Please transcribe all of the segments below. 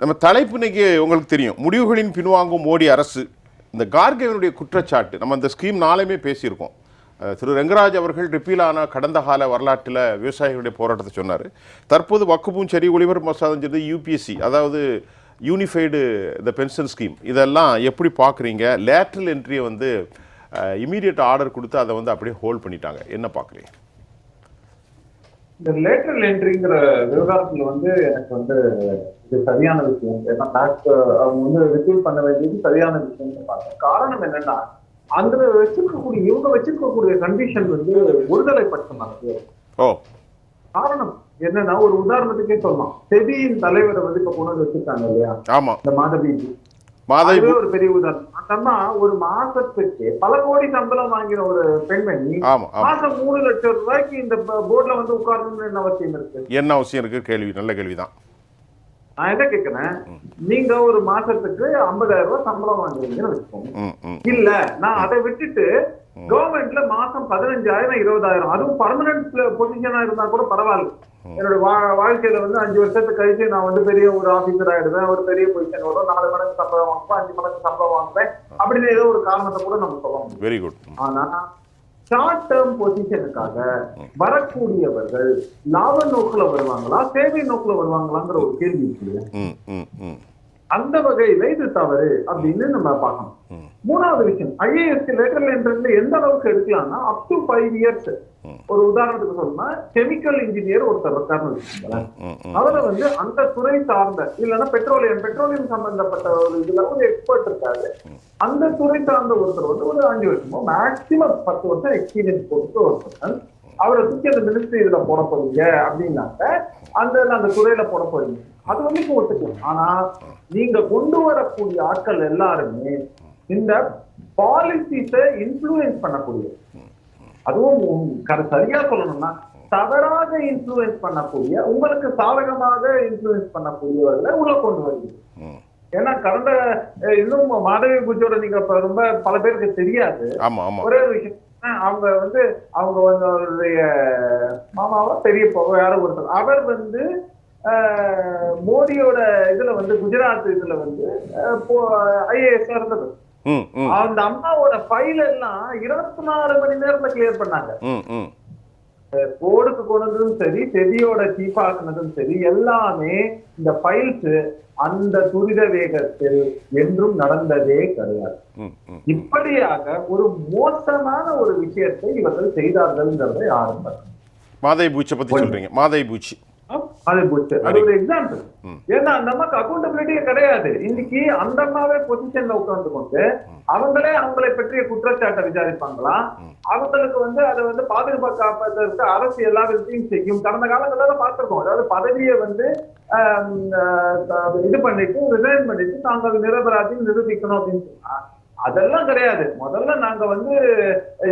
நம்ம தலைப்பு இன்னைக்கு உங்களுக்கு தெரியும். முடிவுகளின் பின்வாங்கும் மோடி அரசு இந்த கார்கேவனுடைய குற்றச்சாட்டு நம்ம இந்த ஸ்கீம் நாளையுமே பேசியிருக்கோம். திரு ரெங்கராஜ் அவர்கள் ரிப்பீலான கடந்த கால வரலாற்றில் விவசாயிகளுடைய போராட்டத்தை சொன்னார். தற்போது வக்குப்பும் சரி ஒளிபரப்பு மசாதம் சரி யூபிஎஸ்சி அதாவது யூனிஃபைடு இந்த பென்ஷன் ஸ்கீம் இதெல்லாம் எப்படி பார்க்குறீங்க லேட்ரல் என்ட்ரியை வந்து இமீடியட் ஆர்டர் கொடுத்து அதை வந்து அப்படியே ஹோல்ட் பண்ணிட்டாங்க. என்ன பார்க்குறீங்க இந்த லேட்டரல் என்ட்ரிங்கிற விவகாரத்துல வந்து எனக்கு வந்து இது சரியான விஷயம். ஏன்னா அவங்க வந்து ரிசீவ் பண்ண வேண்டியது சரியான விஷயம் பார்த்தேன் காரணம் என்னன்னா அந்த வச்சிருக்கக்கூடிய இவங்க வச்சிருக்கக்கூடிய கண்டிஷன் வந்து ஒருதலை பட்சமானது காரணம் என்னன்னா ஒரு உதாரணத்துக்கே சொல்லலாம். செபியின் தலைவரை வந்து இப்ப கொண்டு வச்சிருக்காங்க இல்லையா? இந்த மாதவி மாதை அதுவே ஒரு பெரிய உதாரணம். அந்த அம்மா ஒரு மாசத்துக்கு பல கோடி சம்பளம் வாங்கின ஒரு பெண்மணி மாசம் மூணு லட்சம் ரூபாய்க்கு இந்த போர்ட்ல வந்து உட்காரணும்னு என்ன அவசியம் இருக்கு? என்ன அவசியம் இருக்குது கேள்வி நல்ல கேள்வி தான் நான் என்ன கேட்கிறேன் நீங்க ஒரு மாசத்துக்கு 50000 ரூபாய் சம்பளம் வாங்குறீங்கன்னு வச்சுக்கோங்க. இல்ல நான் அதை விட்டுட்டு கவர்மெண்ட்ல மாசம் பதினஞ்சாயிரம் இருபதாயிரம். அதுவும் பர்மனன்ட் பொசிஷனா இருந்தா கூட பரவாயில்ல. என்னோட வாழ்க்கையில வந்து அஞ்சு வருஷத்துக்கு கழிச்சு நான் வந்து பெரிய ஒரு ஆபீசர் ஆயிடுவேன். ஒரு பெரிய பொசிஷன் வரும் நாலு மடங்கு சம்பளம் வாங்குவேன் அஞ்சு மடங்கு சம்பளம் வாங்குவேன். அப்படின்னு ஏதோ ஒரு காரணத்தை கூட நம்ம சொல்ல முடியும். வெரி குட் ஆனா ஷார்ட் டேர்ம் பொசிஷனுக்காக வரக்கூடியவர்கள் லாப நோக்குல வருவாங்களா சேவை நோக்குல வருவாங்களாங்கிற ஒரு கேள்வி இருக்கு. அந்த வகையில இது தவறு அப்படின்னு நம்ம பார்க்கணும். மூணாவது விஷயம் ஐஏஎஸ் லெட்டர் என்ட்ரன்ல எந்த அளவுக்கு எடுக்கலாம்னா அப் டு ஃபைவ் இயர்ஸ். ஒரு உதாரணத்துக்கு சொல்லணும்னா கெமிக்கல் இன்ஜினியர் ஒருத்தர் இருக்காருன்னு அவரை வந்து அந்த துறை சார்ந்த இல்லைன்னா பெட்ரோலியம் பெட்ரோலியம் சம்பந்தப்பட்ட ஒரு இதுல ஒரு எக்ஸ்பர்ட் இருக்காரு. அந்த துறை சார்ந்த ஒருத்தர் வந்து ஒரு அஞ்சு வருஷமோ மேக்சிமம் பத்து வருஷம் எக்ஸ்பீரியன்ஸ் கொடுத்து ஒருத்தர். அவரை தூக்கி அந்த மினிஸ்ட்ரி இதுல போட போறீங்க அப்படின்னாக்க அந்த அந்த துறையில போட போறீங்க. அது வந்து இப்போ ஒத்துக்கலாம். ஆனா நீங்க கொண்டு வரக்கூடிய ஆட்கள் எல்லாருமே இந்த பாலிசிஸை இன்ஃப்ளூயன்ஸ் பண்ணக்கூடிய அதுவும் சரியா சொல்லணும்னா தவறாக இன்ஃப்ளூயன்ஸ் பண்ணக்கூடிய உங்களுக்கு சாதகமாக இன்ஃப்ளூயன்ஸ் பண்ணக்கூடியவர்களை உள்ள கொண்டு ம் ஏன்னா கடந்த இன்னும் மாதவி பூஜோட நீங்க ரொம்ப பல பேருக்கு தெரியாது. ஒரே விஷயம் அவங்க வந்து அவங்க அவருடைய மாமாவா பெரியப்பாவோ யாரோ ஒருத்தர். அவர் வந்து மோடியோட இதுல வந்து குஜராத் இதுல வந்து ஐஏஎஸ் இருந்தது. அந்த அம்மாவோட ஃபைல் எல்லாம் இருபத்தி நாலு மணி நேரத்துல கிளியர் பண்ணாங்க. போர்டுக்கு கொண்டதும் சரி செடியோட சீஃப் ஆக்குனதும் சரி எல்லாமே இந்த ஃபைல்ஸ் அந்த துரித வேகத்தில் என்றும் நடந்ததே கிடையாது. இப்படியாக ஒரு மோசமான ஒரு விஷயத்தை இவர்கள் செய்தார்கள்ங்கிறதை ஆரம்பம். மாதை பூச்சை பற்றி சொல்கிறீங்க மாதை பூச்சி அது போச்சு அது ஒரு எக்ஸாம்பிள். ஏன்னா அந்த அம்மாக்கு அக்கௌண்டபிலிட்டியே கிடையாது. இன்னைக்கு அந்த அம்மாவே பொசிஷன்ல உட்கார்ந்து கொண்டு அவங்களே அவங்களை பற்றிய குற்றச்சாட்டை விசாரிப்பாங்களா? அவங்களுக்கு வந்து அதை வந்து பாதுகாப்பதற்கு அரசு எல்லா விதத்தையும் செய்யும். கடந்த காலங்கள்ல பார்த்திருக்கோம். அதாவது பதவியை வந்து இது பண்ணிட்டு ரிசைன் பண்ணிட்டு தாங்கள் நிரபராதின்னு நிரூபிக்கணும் அப்படின்னு சொன்னா அதெல்லாம் கிடையாது. முதல்ல நாங்க வந்து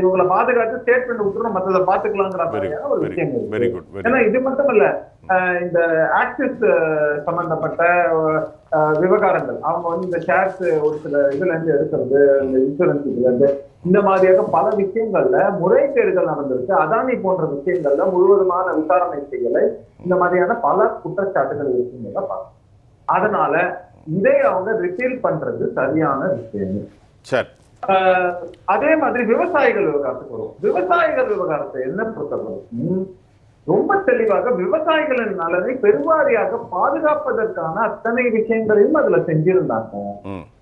இவங்களை பாதுகாத்து ஸ்டேட்மெண்ட் விட்டுறோம் மற்றதை பாத்துக்கலாங்கிற ஒரு விஷயம் ஏன்னா இது மட்டும் இல்ல இந்த ஆக்சிஸ் சம்பந்தப்பட்ட விவகாரங்கள். அவங்க வந்து இந்த ஷேர்ஸ் ஒரு சில இதுல இருந்து எடுக்கிறது இந்த இன்சூரன்ஸ் இதுல இருந்து இந்த மாதிரியாக பல விஷயங்கள்ல முறைகேடுகள் நடந்திருக்கு. அதானி போன்ற விஷயங்கள்ல முழுவதுமான விசாரணை செய்யலை. இந்த மாதிரியான பல குற்றச்சாட்டுகள் இருக்குங்கிறத பார்க்கணும். அதனால இதை அவங்க ரிப்பீல் பண்றது சரியான விஷயம். சரி. ஆஹ் அதே மாதிரி விவசாயிகள் விவகாரத்துக்கு வரும். விவசாயிகள் விவகாரத்தை என்ன பொறுத்தவரைக்கும் ரொம்ப தெளிவாக விவசாயிகளின் நலனை பெருவாரியாக பாதுகாப்பதற்கான அத்தனை விஷயங்களையும் அதுல செஞ்சிருந்தாங்க.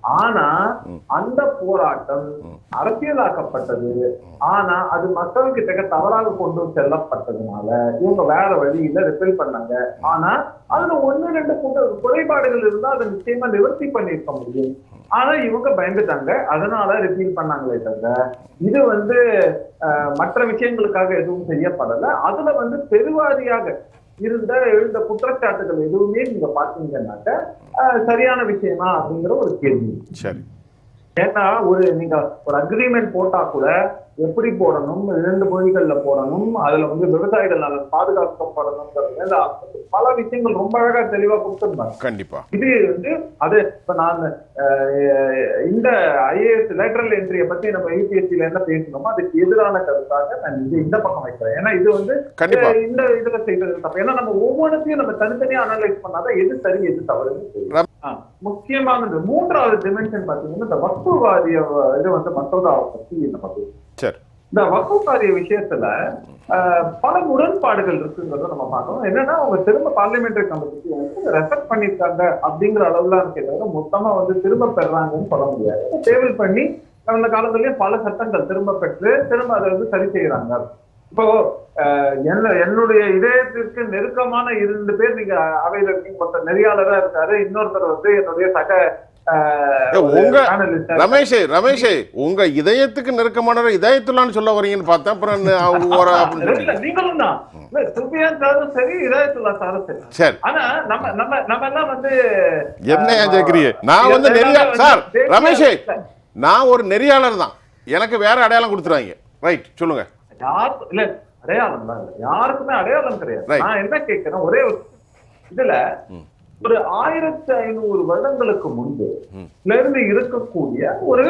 ஆனா. அந்த போராட்டம். அரசியலாக்கப்பட்டது. ஆனா அது மக்கள் கிட்ட தவறாக கொண்டு செல்லப்பட்டதுனால இவங்க வேற வழியில ரிப்பேர் பண்ணாங்க. ஆனா அதுல ஒண்ணு ரெண்டு குற்ற- குறைபாடுகள் இருந்தா அதை நிச்சயமா நிவர்த்தி பண்ணிருக்க முடியும். ஆனா இவங்க பயந்துட்டாங்க. அதனால ரிப்பீல் பண்ணாங்களே தவிர இது வந்து மற்ற விஷயங்களுக்காக எதுவும் செய்யப்படல. அதுல வந்து பெருவாரியாக இருந்த எழுந்த குற்றச்சாட்டுகள் எதுவுமே நீங்க பாத்தீங்கன்னாக்க சரியான விஷயமா அப்படிங்கிற ஒரு கேள்வி. சரி. ஏன்னா ஒரு நீங்க ஒரு அக்ரிமெண்ட் போட்டா கூட எப்படி போடணும் இரண்டு மொழிகள்ல போடணும் அதுல வந்து விவசாயிகள் நலன் பாதுகாக்கப்படணுங்கிறது பல விஷயங்கள் ரொம்ப அழகா தெளிவா கொடுத்திருந்தாங்க. கண்டிப்பா. இது வந்து அது இப்ப நான் இந்த ஐஏஎஸ் லேட்டரல் என்ட்ரியை பத்தி நம்ம யூபிஎஸ்சில என்ன பேசணுமோ அதுக்கு எதிரான கருத்தாக நான் இது இந்த பக்கம் வைக்கிறேன். ஏன்னா இது வந்து இந்த இதுல செய்தது தப்பு. ஏன்னா நம்ம ஒவ்வொன்றுத்தையும் நம்ம தனித்தனியா அனலைஸ் பண்ணாதான் எது சரி எது தவறுன்னு முக்கியமானது மூன்றாவது டிமென்ஷன் பாத்தீங்கன்னா இந்த அஹ், இது வந்து மசோதாவை பத்தி நம்ம பேசணும். சரி. இந்த வக்ஃபு விஷயத்துல பல முரண்பாடுகள் இருக்குங்கிறத நம்ம பார்க்கணும். என்னன்னா அவங்க திரும்ப பார்லிமெண்டரி கமிட்டி வந்து ரெஃபர் பண்ணிருக்காங்க அப்படிங்கிற அளவுல இருக்கு மொத்தமா வந்து திரும்ப பெறாங்கன்னு சொல்ல முடியாது. டேபிள் பண்ணி அந்த காலத்துலயே பல சட்டங்கள் திரும்ப பெற்று திரும்ப அதை வந்து சரி செய்யறாங்க இப்போ என்ன என்னுடைய இதயத்திற்கு நெருக்கமான இரண்டு பேர் நீங்க அவையில இருக்கீங்க. ஒருத்தர் நெறியாளரா இருக்காரு இன்னொருத்தர் வந்து என்னுடைய சக உங்க- ரமேஷ் ரமேஷ் உங்க இதயத்துக்கு நெருக்கமானவர் இதயத்துலான்னு சொல்ல வரீங்கன்னு பார்த்தேன். அப்புறம் ஒரு. நீங்களும் தான். சரி சாரும் சரி. சரி. ஆனா நம்ம நம்ம நம்ம எல்லாம் வந்து என்ன ஏன் ஆஹ், கேக்குறீங்க? நான் வந்து நெறியா சார் ரமேஷ் நான் ஒரு நெறியாளர் தான். எனக்கு வேற அடையாளம் கொடுத்துருவாங்க. ரைட் சொல்லுங்க. இல்ல அடையாளம் தான். யாருக்குமே அடையாளம் கிடையாது. நான் என்ன கேட்கிறேன் ஒரு இதுல ஒரு ஆயிரத்தி ஐநூறு வருடங்களுக்கு முன்பு இருந்து இருக்கக்கூடிய ஒரு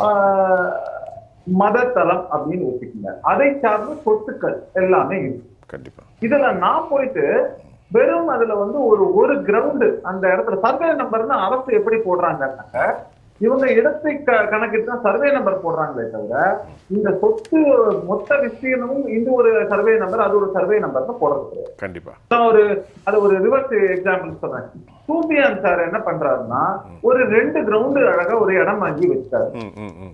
ஆஹ், மதத்தலம் அப்படின்னு வச்சுக்கோங்க அதை சார்ந்த சொத்துக்கள் எல்லாமே இருக்கு. இதுல நான் போயிட்டு வெறும் அதுல வந்து ஒரு ஒரு கிரவுண்டு அந்த இடத்துல சர்வே நம்பர்னு அரசு எப்படி போடுறாங்கன்னாக்க இவங்க இடத்தை க- கணக்கிட்டு தான் சர்வே நம்பர் போடுறாங்களே தவிர இந்த சொத்து மொத்த விஸ்தீர்ணமும் இந்த ஒரு சர்வே நம்பர் அது ஒரு சர்வே நம்பர்னு போடுறது கிடையாது. கண்டிப்பா. நான் ஒரு அது ஒரு ரிவர்ஸ் எக்ஸாம்பிள் சொல்றேன். சூபியான் சார் என்ன பண்றாருன்னா ஒரு ரெண்டு கிரவுண்டு அழகா ஒரு இடம் வாங்கி வச்சாரு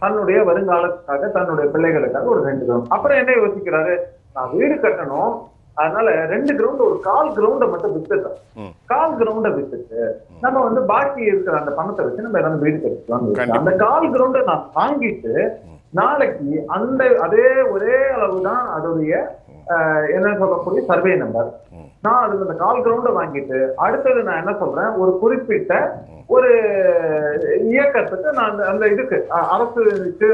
தன்னுடைய வருங்காலத்துக்காக தன்னுடைய பிள்ளைகளுக்காக ஒரு ரெண்டு கிரவுண்ட் அப்புறம் என்ன யோசிக்கிறாரு? நான் வீடு கட்டணும் அதனால ரெண்டு கிரவுண்ட் ஒரு கால் கிரவுண்டை மட்டும் வித்துட்டோம். கால் கிரவுண்டை வித்துட்டு நம்ம வந்து பாக்கி இருக்கிற அந்த பணத்தை வச்சு நம்ம ஏதாவது வீடு கட்டிக்கலாம். அந்த கால் கிரவுண்டை நான் வாங்கிட்டு நாளைக்கு அந்த அதே ஒரே அளவு தான் அதோடைய என்ன சொல்லக்கூடிய சர்வே நம்பர் நான் அதுல இந்த கால் கிரவுண்டை வாங்கிட்டு அடுத்தது நான் என்ன சொல்றேன்? ஒரு குறிப்பிட்ட ஒரு இயக்கத்துக்கு நான் அந்த- அந்த இதுக்கு அரசு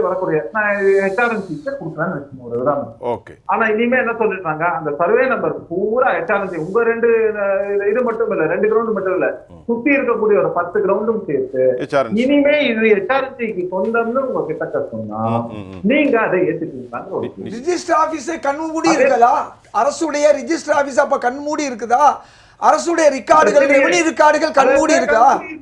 வரக்கூடிய நான் ஹெச்ஆர்என்சிக்கு கொடுக்குறேன்னு வச்சுக்கோங்க ஒரு உதாரணம் ஓகே. ஆனா இனிமே என்ன சொல்லிருக்காங்க அந்த சர்வே நம்பர் பூரா ஹெச்ஆர்என்சி உங்க ரெண்டு இது- மட்டும் இல்ல ரெண்டு கிரவுண்ட் மட்டும் இல்ல சுத்தி இருக்கக்கூடிய ஒரு பத்து கிரவுண்டும் சேர்த்து இனிமே இது ஹெச்ஆர்என்சிக்கு சொந்தம்னு உங்க கிட்ட சொன்னா நீங்க அதை கேள்வி. ரிஜிஸ்டர் ஆபீஸே கண் மூடி இருக்குதா அரசுடைய ரிஜிஸ்டர் ஆபீஸ் அப்ப கண் மூடி இருக்குதா? அரசுடைய ரெக்கார்டுகள் பிரச்சனையே- ரெவன்யூ இருக்கா? கண்மூடி.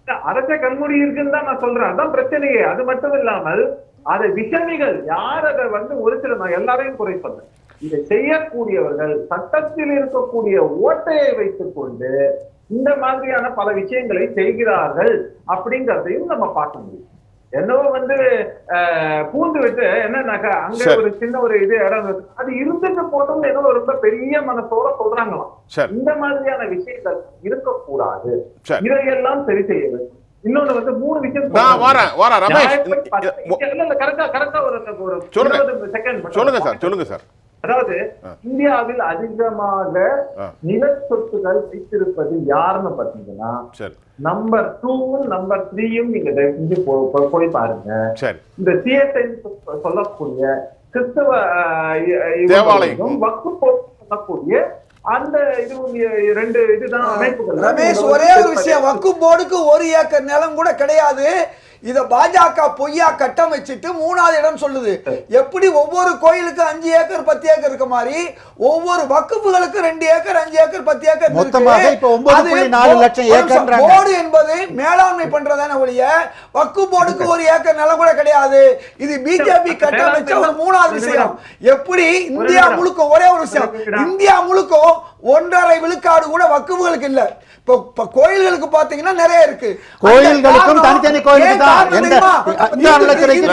இல்ல, அரசே கண்மூடி இருக்குன்னு தான் நான் சொல்றேன். அதான் பிரச்சனையே. அது மட்டும் இல்லாமல் அதை விஷமிகள் யார் அதை வந்து ஒரு சில நான் எல்லாரையும் குறை சொல்றேன் இதை செய்யக்கூடியவர்கள் சட்டத்தில் இருக்கக்கூடிய ஓட்டையை வைத்துக் கொண்டு இந்த மாதிரியான பல விஷயங்களை செய்கிறார்கள் அப்படிங்கறதையும் நம்ம பார்க்க முடியும். என்னவோ வந்து பூந்து விட்டு என்னன்னாக்கா அங்க. ஒரு சின்ன ஒரு இது இடம். அது இருந்துட்டு போட்டோம்னு ஏதோ ரொம்ப பெரிய மனசோட சொல்றாங்களாம் இந்த மாதிரியான விஷயங்கள் இருக்கக்கூடாது. இதையெல்லாம் சரி செய்ய வேண்டும் இன்னொன்னு வந்து மூணு விஷயம். வரேன் வரேன் ரமேஷ் correct ஆ ஒரு மட்டும். சொல்லுங்க சார் சொல்லுங்க சார் அதாவது இந்தியாவில் அதிகமாக. நில சொத்துகள் வைத்திருப்பது யாருன்னு பாத்தீங்கன்னா நம்பர் டூவும் நம்பர் த்ரீயும் நீங்க தயவு செஞ்சு போய் பாருங்க. இந்த சிஎஸ்ஐ சொல்லக்கூடிய கிறிஸ்தவ தேவாலயம். போர்டு சொல்லக்கூடிய அந்த இது ரெண்டு இதுதான் அமைப்புகள். ரமேஷ் ஒரே ஒரு விஷயம். வக்கு போர்டுக்கு ஒரு ஏக்கர் நிலம் கூட கிடையாது. இத பாஜக பொய்யா கட்டமைச்சிட்டு மூணாவது இடம் சொல்லுது. எப்படி ஒவ்வொரு கோயிலுக்கு அஞ்சு ஏக்கர் பத்து ஏக்கர் இருக்க மாதிரி ஒவ்வொரு வக்குப்புகளுக்கு ரெண்டு ஏக்கர் அஞ்சு ஏக்கர் பத்து ஏக்கர். போர்டு என்பது மேலாண்மை பண்றதான ஒழிய வக்கு போர்டுக்கு ஒரு ஏக்கர் நிலம் கூட கிடையாது. இது பிஜேபி கட்டமைச்ச ஒரு மூணாவது விஷயம். எப்படி இந்தியா. முழுக்க ஒரே ஒரு விஷயம். இந்தியா முழுக்க ஒன்றரை விழுக்காடு கூட வக்குவுகளுக்கு இல்ல. இப்போ இப்போ கோயில்களுக்கு பாத்தீங்கன்னா நிறைய இருக்கு. கோயில்களுக்கும் தனித்தனி கோயிலுக்கு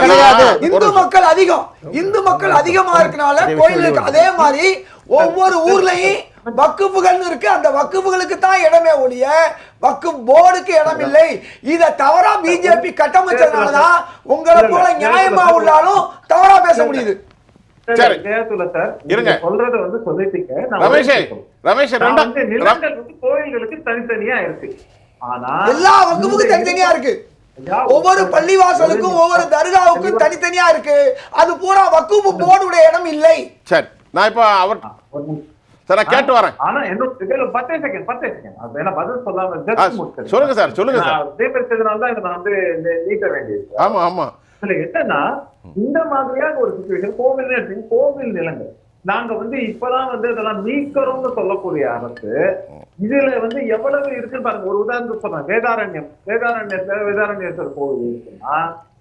கிடையாது. இந்து மக்கள் அதிகம். இந்து மக்கள் அதிகமா இருக்கனால கோயிலுக்கு அதே மாதிரி ஒவ்வொரு ஊர்லயும் வக்குப்புகள்னு இருக்கு. அந்த வக்குப்புகளுக்கு தான் இடமே ஒழிய வக்கு போர்டுக்கு இடம் இல்லை இத தவறா பிஜேபி கட்டமைச்சதுனாலதான் உங்களை போல நியாயமா உள்ளாலும் தவறா பேச முடியுது. சரி. இருங்க. சொல்றத வந்து நான் ரமேஷே. ரமேஷ் வந்து கோயில்களுக்கு தனித்தனியா இருக்கு ஆனா எல்லா வக்குப்புக்கும் தனித்தனியா இருக்கு ஒவ்வொரு பள்ளிவாசலுக்கும் ஒவ்வொரு தர்காவுக்கும் தனித்தனியா இருக்கு அது பூரா வக்குப்பு போர்டுடைய இடம் இல்லை சரி நான் இப்போ அவர். சார் கேட்டு வரேன் ஆனா இதுல பத்தே செகண்ட் பத்தே செகண்ட் அது வேணா பதில் சொல்லாம. சொல்லுங்க சார், சொல்லுங்க சார். தான் இதை நான் வந்து நீட்ட வேண்டியது ஆமா ஆமா இதுல என்னன்னா இந்த மாதிரியான ஒரு சுச்சுவேஷன் கோவில் கோவில் நிலங்கள். நாங்க வந்து இப்பதான் வந்து இதெல்லாம் மீட்கிறோம்னு சொல்லக்கூடிய அரசு இதுல வந்து எவ்வளவு இருக்குன்னு பாருங்க. ஒரு உதாரணத்துக்கு சொன்னேன். வேதாரண்யம். வேதாரண்யத்துல வேதாரண்யேஸ்வரர் கோவில் இருக்குன்னா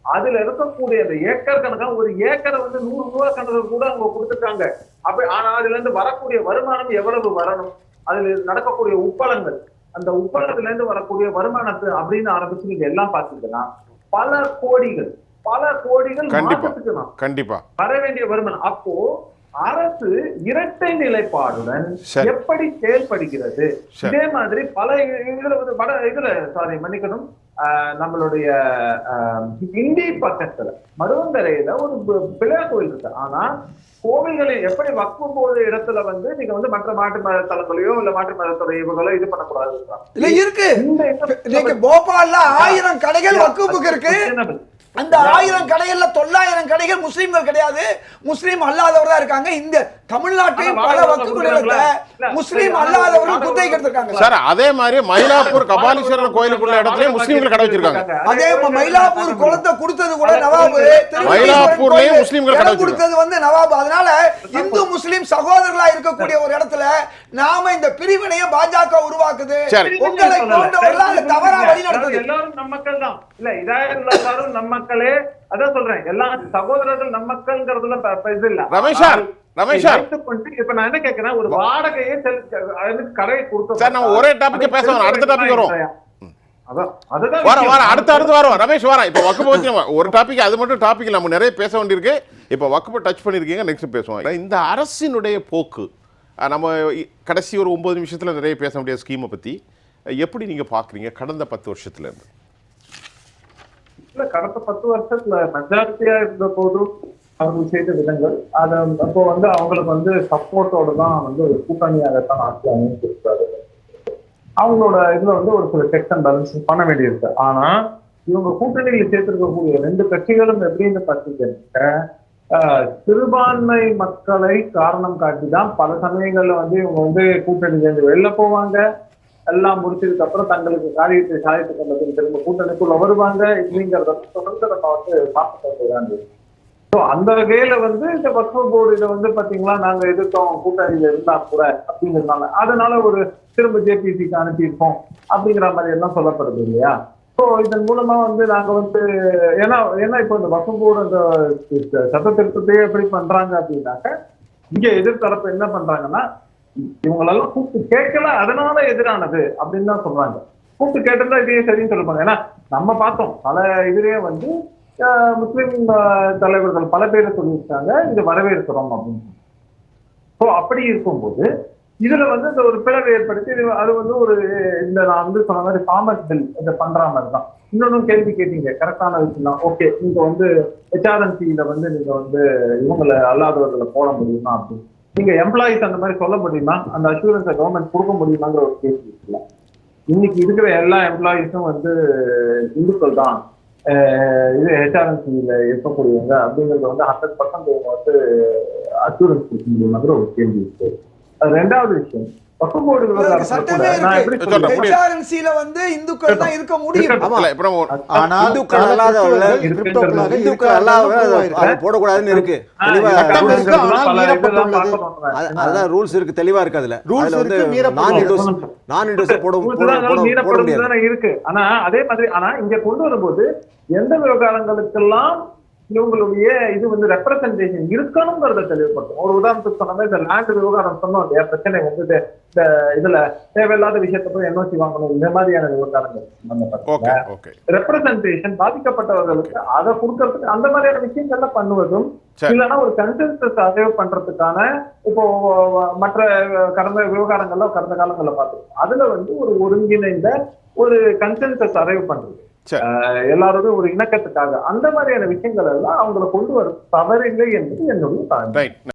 அதுல இருக்கக்கூடிய அந்த ஏக்கர் கணக்கா ஒரு ஏக்கரை வந்து நூறு ரூபாய் கணக்கு கூட அவங்க கொடுத்துருக்காங்க அப்ப ஆனா அதுல இருந்து வரக்கூடிய வருமானம் எவ்வளவு வரணும்? அதுல நடக்கக்கூடிய உப்பளங்கள். அந்த உப்பளத்துல இருந்து வரக்கூடிய வருமானத்தை அப்படின்னு ஆரம்பிச்சு நீங்க எல்லாம் பாத்தீங்கன்னா பல கோடிகள். பல கோடிகள் கண்டிப்பா. கண்டிப்பா வர வேண்டிய வருமானம் அப்போ அரசு இரட்டை நிலைப்பாடுடன். எப்படி செயல்படுகிறது. இதே மாதிரி பல இதுல வந்து வட இதுல சாரி மன்னிக்கணும் ஆஹ், நம்மளுடைய இந்தி பக்கத்துல மருவங்கரையில ஒரு பிள்ளையார் கோயில் இருக்கு ஆனா கோவில்களை எப்படி வக்ஃபு போடுற இடத்துல வந்து நீங்க வந்து மற்ற மாற்று மத தலங்களையோ இல்ல மாற்று மதத்துடைய இவங்களோ இது பண்ணக்கூடாது இல்ல இருக்கு இன்னைக்கு போபால்ல ஆயிரம் கடைகள் வக்குப்புக்கு இருக்கு. அந்த ஆயிரம் கடைகள்ல தொள்ளாயிரம் கடைகள் முஸ்லீம்கள் கிடையாது. முஸ்லீம் அல்லாதவர் தான் இருக்காங்க. இந்த தமிழ்நாட்டின் ஆனா பல வாடகை வக்கு கொடுக்குறாங்களா? நிலத்தை இல்ல, முஸ்லீம் அல்லாதவர்கள் குத்தகைக்கு எடுத்திருக்காங்க சார் அதே மாதிரி மயிலாப்பூர் கபாலீஸ்வரர் கோயிலுக்குள்ள இடத்துலயும் முஸ்லீம்கள் கடை வச்சிருக்காங்க. அதே மயிலாப்பூர் குளத்தை கொடுத்தது கூட நவாபு. மயிலாப்பூர்லயும் முஸ்லீம்கள் கொடுத்தது வந்து நவாபு. அதனால இந்து முஸ்லீம் சகோதரர்களா இருக்கக்கூடிய ஒரு இடத்துல நாம இந்த பிரிவினைய பாஜக உருவாக்குது. உங்களை போன்றவர்களால் அது தவறா வழி நடத்துது. எல்லாரும் நம்ம மக்கள் தான். இல்ல இதாயிரம் எல்லாரும் நம்ம மக்களே. அதான் சொல்றேன். எல்லா சகோதரர்கள் நம்ம மக்கள்ங்கிறதுல இது இல்ல. ரமேஷ் ரமேஷ் இப்ப நான் என்ன கேட்கிறேன் ஒரு வாடகையே கடையை கொடுத்து சார், நம்ம ஒரே topic பேச வேணாம். அடுத்த topic வரும். அதான் அதுதான் வர விஷயம். வர அடுத்த அடுத்து வரோம். ரமேஷ் வரேன் இப்போ வக்குப்பு வச்சு நம்ம ஒரு டாபிக் அது மட்டும் டாபிக் நம்ம நிறைய பேச வேண்டியிருக்கு. இப்போ வக்குப்பு டச் பண்ணியிருக்கீங்க நெக்ஸ்ட் பேசுவோம். இந்த அரசினுடைய போக்கு நம்ம கடைசி ஒரு ஒன்பது நிமிஷத்தில் நிறைய பேச முடியாத ஸ்கீமை பற்றி எப்படி நீங்கள் பார்க்குறீங்க கடந்த பத்து வருஷத்துல இருந்து இல்ல கடந்த பத்து வருஷத்துல மெஜாரிட்டியா இருந்த போதும் அவர்கள் செய்த விதங்கள். அது அப்போ வந்து அவங்களுக்கு வந்து சப்போர்ட்டோட தான் வந்து ஒரு கூட்டணியாகத்தான் ஆட்சி அமைச்சிருக்காரு அவங்களோட இதுல வந்து ஒரு சில செக் அண்ட் பேலன்ஸ் பண்ண வேண்டியிருக்கு. ஆனா இவங்க கூட்டணியில் சேர்த்திருக்கக்கூடிய ரெண்டு கட்சிகளும் எப்படின்னு பார்த்தீங்கன்னா சிறுபான்மை மக்களை காரணம் காட்டி தான் பல சமயங்கள்ல வந்து இவங்க வந்து கூட்டணியிலிருந்து வெளில போவாங்க. எல்லாம் முடிச்சதுக்கு அப்புறம் தங்களுக்கு காரியத்தை சாதித்துக் கொண்ட திரும்ப கூட்டணிக்குள்ள வருவாங்க. இப்படிங்கிறத தொடர்ந்து நம்ம வந்து பார்த்து வேண்டியது ஸோ அந்த வகையில வந்து இந்த வக்ஃபு போர்டு இதை வந்து பாத்தீங்களா நாங்க எதிர்த்தோம் கூட்டணியில இருந்தா கூட அப்படிங்கிறதுனால. அதனால ஒரு திரும்ப ஜேபிசிக்கு அனுப்பியிருக்கோம் அப்படிங்கிற மாதிரி எல்லாம் சொல்லப்படுது இல்லையா? ஸோ இதன் மூலமா வந்து நாங்க வந்து ஏன்னா ஏன்னா இப்போ இந்த வக்ஃபு போர்டு அந்த சட்ட திருத்தத்தையே எப்படி பண்றாங்க அப்படின்னாக்க இங்க எதிர்த்தரப்பு என்ன பண்றாங்கன்னா இவங்களெல்லாம் கூப்பிட்டு கேட்கல அதனால எதிரானது அப்படின்னு தான் சொல்றாங்க. கூப்பிட்டு கேட்டிருந்தா இதையே சரின்னு சொல்லுவாங்க ஏன்னா நம்ம பார்த்தோம் பல இதுலயே வந்து ஆஹ், முஸ்லிம் தலைவர்கள் பல பேரை சொல்லியிருக்காங்க இது வரவேற்கிறோம் அப்படின்னு. ஸோ அப்படி இருக்கும்போது இதுல வந்து இந்த ஒரு பிளவு ஏற்படுத்தி இது அது வந்து ஒரு இந்த நான் வந்து சொன்ன மாதிரி ஃபார்மஸ் பில் இதை பண்ற மாதிரி தான். இன்னொன்னும் கேள்வி கேட்டீங்க. கரெக்டான விஷயம் தான் ஓகே நீங்க வந்து ஹெச்ஆர்என்சியில வந்து நீங்க வந்து இவங்களை அல்லாதவர்களை போட முடியுமா அப்படின்னு நீங்க எம்ப்ளாயிஸ் அந்த மாதிரி சொல்ல முடியுமா? அந்த அஷூரன்ஸை கவர்மெண்ட் கொடுக்க முடியுமாங்கிற ஒரு கேள்வி இருக்குல்ல. இன்னைக்கு இருக்கிற எல்லா எம்ப்ளாயிஸும் வந்து இந்துக்கள் தான். இது ஹெச்ஆர்என்சியில இருக்கக்கூடியவங்க அப்படிங்கறது வந்து ஹண்ட்ரட் பர்சன்ட் வந்து அஷூரன்ஸ் கொடுக்க முடியுமாங்கிற ஒரு கேள்வி இருக்கு. ரெண்டாவது விஷயம் வந்து இந்துக்கள் தான் இருக்க முடியும் ஆனால் இந்துக்கள் அல்லாதவர்கள் போடக்கூடாதுன்னு இருக்கு சட்டம் இருக்கு, ரூல்ஸ் தெளிவா இருக்கு அதுல அதுல வந்து இருக்கு, மீறப்படும். நான் இண்டோஸ் நான் இண்டோஸ் போட போட ஊர்தான் போட- போட மீறப்படும் முடியாது தானே இருக்கு ஆனா அதே மாதிரி ஆனா இங்க கொண்டு வரும்போது எந்த விவகாரங்களுக்கெல்லாம் இவங்களுடைய இது வந்து ரெப்ரசன்டேஷன் இருக்கணுங்கிறத தெளிவுபடுத்தும். ஒரு உதாரணத்துக்கு சொன்னா இந்த லேண்ட் விவகாரம் சொன்னோம் இல்லையா? பிரச்சனை வந்து இந்த- இதுல தேவையில்லாத விஷயத்த போய் என்ஓசி வாங்கணும். இந்த மாதிரியான விவகாரங்கள் ரெப்ரசன்டேஷன் பாதிக்கப்பட்டவர்களுக்கு அதை கொடுக்கறதுக்கு அந்த மாதிரியான விஷயங்கள்ல பண்ணுவதும். இல்லைன்னா ஒரு கன்சென்சஸ் அசைவ் பண்றதுக்கான இப்போ மற்ற கடந்த விவகாரங்கள்ல கடந்த காலங்கள்ல பார்த்தோம் அதுல வந்து ஒரு ஒருங்கிணைந்த ஒரு கன்சென்சஸ் அரைவ் பண்றது. எல்லாரோடும் ஒரு இணக்கத்துக்காக அந்த மாதிரியான விஷயங்கள் எல்லாம் அவங்களை கொண்டு வர தவறில்லை என்பது என்னுடைய